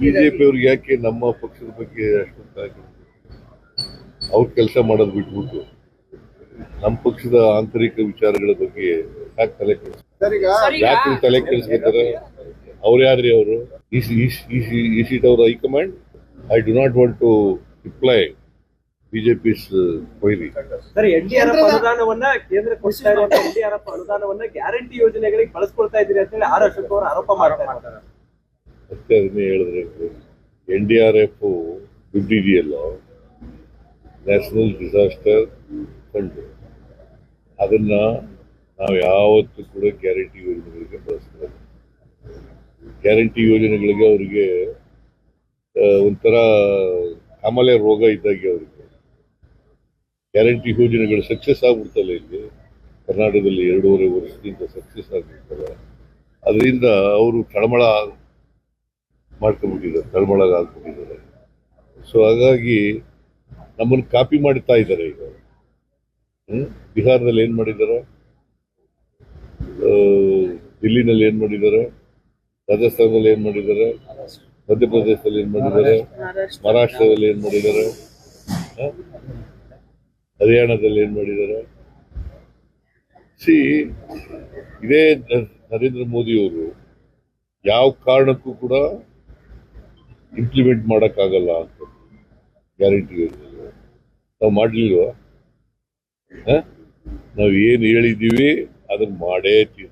BJP ಅವ್ರಿಗೆ ಯಾಕೆ ನಮ್ಮ ಪಕ್ಷದ ಬಗ್ಗೆ ಅಷ್ಟೊಂದು ಕಾಳಜಿ ಅವ್ರ ಕೆಲಸ ಮಾಡೋದು ಬಿಟ್ಬಿಟ್ಟು ನಮ್ಮ ಪಕ್ಷದ ಆಂತರಿಕ ವಿಚಾರಗಳ ಬಗ್ಗೆ ಯಾಕೆ ತಲೆ ಕೆಡಿಸ್ತಾರೆ ಯಾಕೆ ತಲೆ ಕೆಡಿಸ್ಕೊತಾರೆ? ಅವ್ರು ಯಾರ್ರಿ ಅವರು? ಈ ಸೀಟ್ ಅವರ high command? I do not want to reply BJP ಕೊಯ್ಲಿ ಸರ್ ಎನ್ಡಿಆರ್ಎಫ್ ಅನುದಾನವನ್ನ ಕೇಂದ್ರ ಕೊಡ್ತಾ ಇರುವಂತ ಎನ್ಡಿಆರ್ಎಫ್ ಅನುದಾನವನ್ನ ಗ್ಯಾರಂಟಿ ಯೋಜನೆಗಳಿಗೆ ಬಳಸ್ಕೊಳ್ತಾ ಇದ್ದೀರಿ ಅಂತ ಹೇಳಿ ಆರ್ ಅಶೋಕ್ ಅವರು ಆರೋಪ ಮಾಡ್ತಾ ಇದ್ದಾರೆ. ಮತ್ತೆ ಅದನ್ನೇ ಹೇಳಿದ್ರೆ ಎನ್ ಡಿ ಆರ್ ಎಫ್ ದುಡ್ಡು ನ್ಯಾಷನಲ್ ಡಿಸಾಸ್ಟರ್ ಫಂಡ್. ಅದನ್ನ ನಾವು ಯಾವತ್ತೂ ಕೂಡ ಗ್ಯಾರಂಟಿ ಯೋಜನೆಗಳಿಗೆ ಬಳಸ್ತಾರೆ ಗ್ಯಾರಂಟಿ ಯೋಜನೆಗಳಿಗೆ ಅವರಿಗೆ ಒಂಥರ ಆಮೇಲೆ ರೋಗ ಇದ್ದಾಗೆ ಅವರಿಗೆ. ಗ್ಯಾರಂಟಿ ಯೋಜನೆಗಳು ಸಕ್ಸಸ್ ಆಗ್ಬಿಡ್ತಲ್ಲ ಇಲ್ಲಿ. ಕರ್ನಾಟಕದಲ್ಲಿ ಎರಡೂವರೆ ವರ್ಷದಿಂದ ಸಕ್ಸಸ್ ಆಗ್ಬಿಡ್ತಲ್ಲ. ಅದರಿಂದ ಅವರು ತಳಮಳ ಮಾಡ್ಕೊಂಡ್ಬಿಟ್ಟಿದ್ದಾರೆ ತಳಮಳಗ ಆಗ್ಬಿಟ್ಟಿದ್ದಾರೆ. ಸೊ ಹಾಗಾಗಿ ನಮ್ಮನ್ನು ಕಾಪಿ ಮಾಡ್ತಾ ಇದ್ದಾರೆ ಈಗ? ಬಿಹಾರದಲ್ಲಿ ಏನು ಮಾಡಿದ್ದಾರೆ? ದಿಲ್ಲಿನಲ್ಲಿ ಏನು ಮಾಡಿದ್ದಾರೆ? ರಾಜಸ್ಥಾನದಲ್ಲಿ ಏನು ಮಾಡಿದ್ದಾರೆ? ಮಧ್ಯಪ್ರದೇಶದಲ್ಲಿ ಏನು ಮಾಡಿದ್ದಾರೆ? ಮಹಾರಾಷ್ಟ್ರದಲ್ಲಿ ಏನು ಮಾಡಿದ್ದಾರೆ? ಹರಿಯಾಣದಲ್ಲಿ ಏನು ಮಾಡಿದ್ದಾರೆ? ಸಿ ಇದೇ ನರೇಂದ್ರ ಮೋದಿ ಅವರು ಯಾವ ಕಾರಣಕ್ಕೂ ಕೂಡ ಇಂಪ್ಲಿಮೆಂಟ್ ಮಾಡೋಕ್ಕಾಗಲ್ಲ ಅಂತ ಗ್ಯಾರಂಟಿ ನಾವು ಮಾಡಲಿಲ್ವಾ? ನಾವು ಏನು ಹೇಳಿದ್ದೀವಿ ಅದನ್ನ ಮಾಡೇ ತೀರ್ತೀವಿ